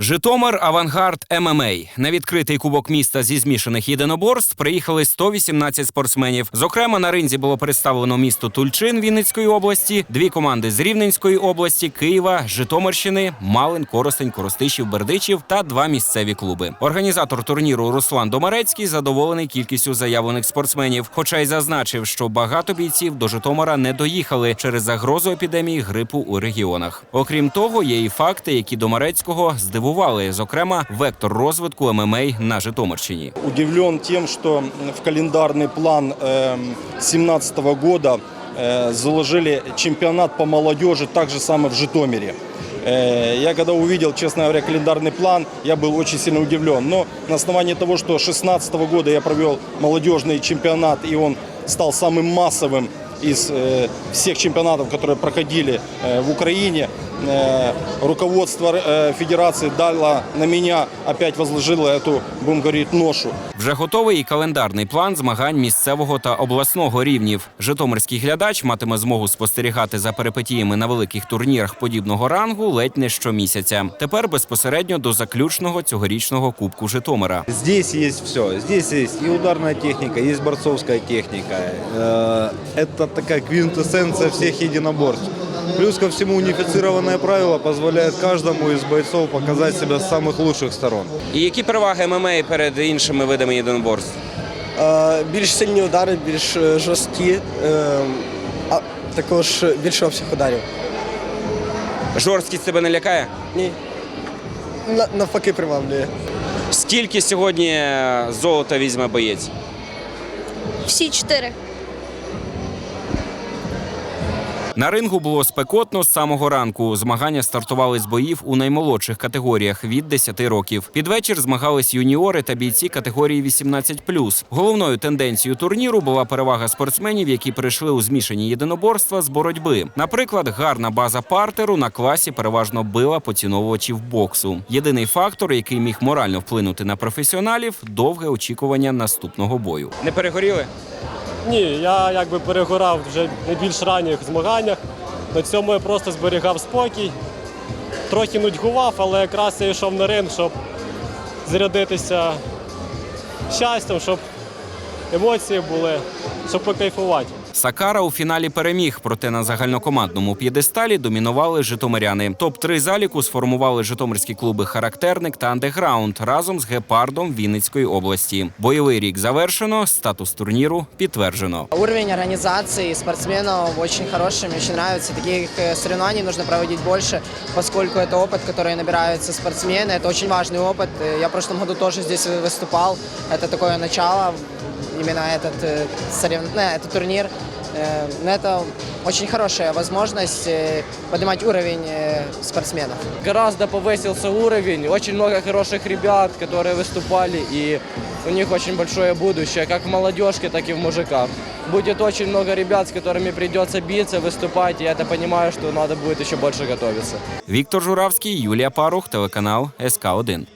Житомир Авангард ММА. На відкритий кубок міста зі змішаних єдиноборств приїхали 118 спортсменів. Зокрема, на ринзі було представлено місто Тульчин Вінницької області, дві команди з Рівненської області, Києва, Житомирщини, Малин, Коростень, Коростишів, Бердичів та два місцеві клуби. Організатор турніру Руслан Домарецький задоволений кількістю заявлених спортсменів, хоча й зазначив, що багато бійців до Житомира не доїхали через загрозу епідемії грипу у регіонах. Окрім того, є і факти, які Домарецького здивували Зокрема, вектор розвитку ММА на Житомирщині. Удивлен тем, что в календарный план 2017 года э, заложили чемпионат по молодежи так же самое в Житомире. Э, Я когда увидел, честно говоря, календарный план, я был очень сильно удивлен. Но на основании того, что 2016 года я провел молодежный чемпионат, и он стал самым массовым из э, всех чемпионатов, которые проходили э, в Украине, э, руководство э, федерации дало на меня, опять возложило эту, будем говорить, ношу. Вже готовий і календарний план змагань місцевого та обласного рівнів. Житомирський глядач матиме змогу спостерігати за перипетіями на великих турнірах подібного рангу ледь не щомісяця. Тепер безпосередньо до заключного цьогорічного кубку Житомира. Здесь есть все. Здесь есть и ударная техника, есть борцовская техника. Э, Это такая квинтэссенция всех единоборств. Плюс ко всему унифицированное правило позволяет каждому из бойцов показать себя с самых лучших сторон. І які переваги ММА перед іншими видами єдиноборств? Е, більш сильні удари, більш е, жорсткі, е, а також більше обсяг ударів. Жорсткість тебе не лякає? Ні. На- Навпаки приваблює. Скільки сьогодні золота візьме боєць? Всі чотири. На рингу було спекотно з самого ранку. Змагання стартували з боїв у наймолодших категоріях від 10 років. Під вечір змагались юніори та бійці категорії 18+. Головною тенденцією турніру була перевага спортсменів, які прийшли у змішані єдиноборства з боротьби. Наприклад, гарна база партеру на класі переважно била поціновувачів боксу. Єдиний фактор, який міг морально вплинути на професіоналів довге очікування наступного бою. Не перегоріли? Ні, я якби перегорав вже на більш ранніх змаганнях. На цьому я просто зберігав спокій, трохи нудьгував, але якраз я йшов на ринг, щоб зарядитися щастям, щоб емоції були, щоб покайфувати. Сакара у фіналі переміг, проте на загальнокомандному п'єдесталі домінували житомиряни. Топ-3 заліку сформували житомирські клуби Характерник та Андеграунд разом з гепардом Вінницької області. Бойовий рік завершено, статус турніру підтверджено. Уровень организации спортсменов очень хороший, мне очень нравится. Таких э, соревнований нужно проводить больше, поскольку это опыт, который набираются спортсмены. Это очень важный опыт. Э, Я в прошлом году тоже здесь выступал. Это такое начало, именно этот, э, сорев... ну, этот турнир. Э, Но это очень хорошая возможность э, поднимать уровень э, спортсменов. Гораздо повысился уровень, очень много хороших ребят, которые выступали, и у них очень большое будущее, как в молодежке, так и в мужиках. Будет очень много ребят, с которыми придется биться, выступать, и я это понимаю, что надо будет еще больше готовиться. Віктор Журавський, Юлія Парух, телеканал СК 1